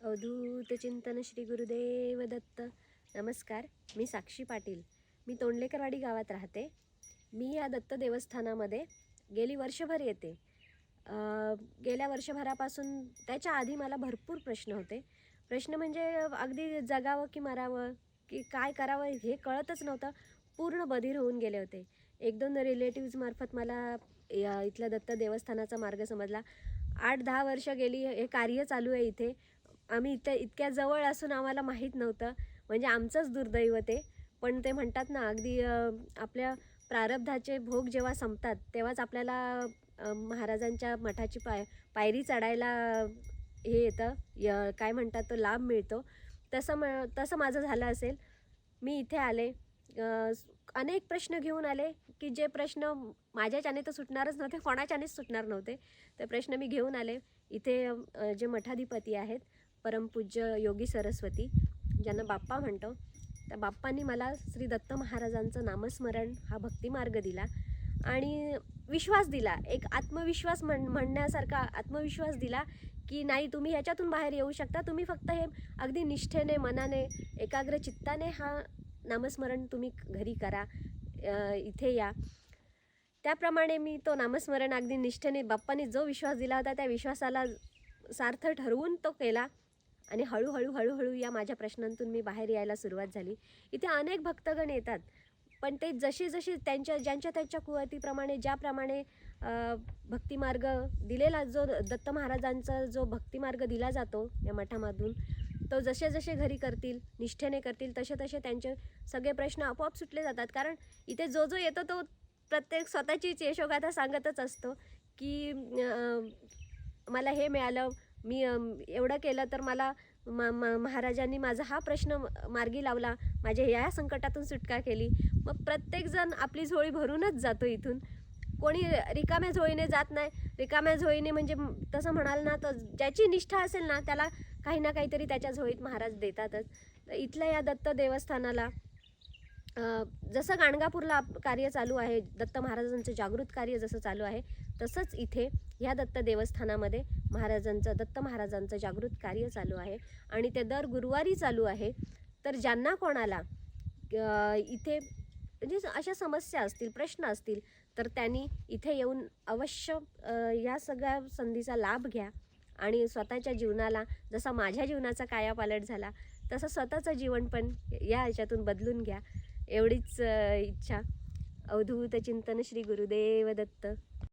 अवधूत चिंतन श्री गुरुदेव दत्त. नमस्कार मी साक्षी पाटील. मी तोंडलेकरवाडी गावात राहते. मी या दत्त देवस्थानामध्ये गेली वर्षभर येते. गेल्या वर्षभरापासून त्याच्या आधी मला भरपूर प्रश्न होते. प्रश्न म्हणजे अगदी जगावं की मरावं की काय करावं हे कळतच नव्हतं. पूर्ण बधीर होऊन गेले होते. एक दोन रिलेटिव्जमार्फत मला या इथल्या दत्त देवस्थानाचा मार्ग समजला. आठ दहा वर्ष गेली हे कार्य चालू आहे इथे. आम्ही इथं इतक्या जवळ असून आम्हाला माहीत नव्हतं. म्हणजे आमचंच दुर्दैव ते. पण ते म्हणतात ना अगदी आपल्या प्रारब्धाचे भोग जेव्हा संपतात तेव्हाच आपल्याला महाराजांच्या मठाची पाय पायरी चढायला हे येतं. य काय म्हणतात तो लाभ मिळतो. तसं म तसं माझं झालं असेल. मी इथे आले. अनेक प्रश्न घेऊन आले की जे प्रश्न माझ्याच्याने तर सुटणारच नव्हते कोणाच्यानेच सुटणार नव्हते. ते प्रश्न मी घेऊन आले. इथे जे मठाधिपती आहेत परमपूज्य योगी सरस्वती ज्यांना बाप्पा म्हणतो. त्या बाप्पांनी मला श्री दत्त महाराजांचं नामस्मरण हा भक्तिमार्ग दिला आणि विश्वास दिला. एक आत्मविश्वास म्हण म्हणण्यासारखा आत्मविश्वास दिला की नाही तुम्ही ह्याच्यातून बाहेर येऊ शकता. तुम्ही फक्त हे अगदी निष्ठेने मनाने एकाग्र चित्ताने हा नामस्मरण तुम्ही घरी करा इथे या. त्याप्रमाणे मी तो नामस्मरण अगदी निष्ठेने बाप्पांनी जो विश्वास दिला होता त्या विश्वासाला सार्थ ठरवून तो केला. आणि हळूहळू हळूहळू या माझ्या प्रश्नांतून मी बाहेर यायला सुरुवात झाली. इथे अनेक भक्तगण येतात पण ते जशी जशी त्यांच्या ज्यांच्या त्यांच्या कुवतीप्रमाणे ज्याप्रमाणे भक्तिमार्ग दिलेला जो दत्त महाराजांचा जो भक्तिमार्ग दिला जातो या मठामधून तो जसे जसे घरी करतील निष्ठेने करतील तसे तसे त्यांचे सगळे प्रश्न आपोआप सुटले जातात. कारण इथे जो जो येतो तो प्रत्येक स्वतःचीच यशोगाथा सांगतच असतो की मला हे मिळालं मी एवढं केलं तर मला म म महाराजांनी माझा हा प्रश्न मार्गी लावला. माझ्या या संकटातून सुटका केली. मग प्रत्येकजण आपली झोळी भरूनच जातो इथून. कोणी रिकाम्या झोळीने जात नाही. रिकाम्या झोळीने म्हणजे तसं म्हणाल ना तर ज्याची निष्ठा असेल ना त्याला काही ना काहीतरी त्याच्या झोळीत महाराज देतातच. इथल्या या दत्त देवस्थानाला जसं गाणगापूरला कार्य चालू आहे दत्त महाराजांचं जागृत कार्य जसं चालू आहे तसंच इथे ह्या दत्त देवस्थानामध्ये महाराजांचं दत्त महाराजांचं जागृत कार्य चालू आहे. आणि ते दर गुरुवारी चालू आहे. तर ज्यांना कोणाला इथे म्हणजे अशा समस्या असतील प्रश्न असतील तर त्यांनी इथे येऊन अवश्य ह्या या सगळ्या संधीचा लाभ घ्या. आणि स्वतःच्या जीवनाला जसा माझ्या जीवनाचा कायापालट झाला तसं स्वतःचं जीवन पण या ह्याच्यातून बदलून घ्या. एवढीच इच्छा. अवधूत चिंतन श्री गुरुदेव दत्त.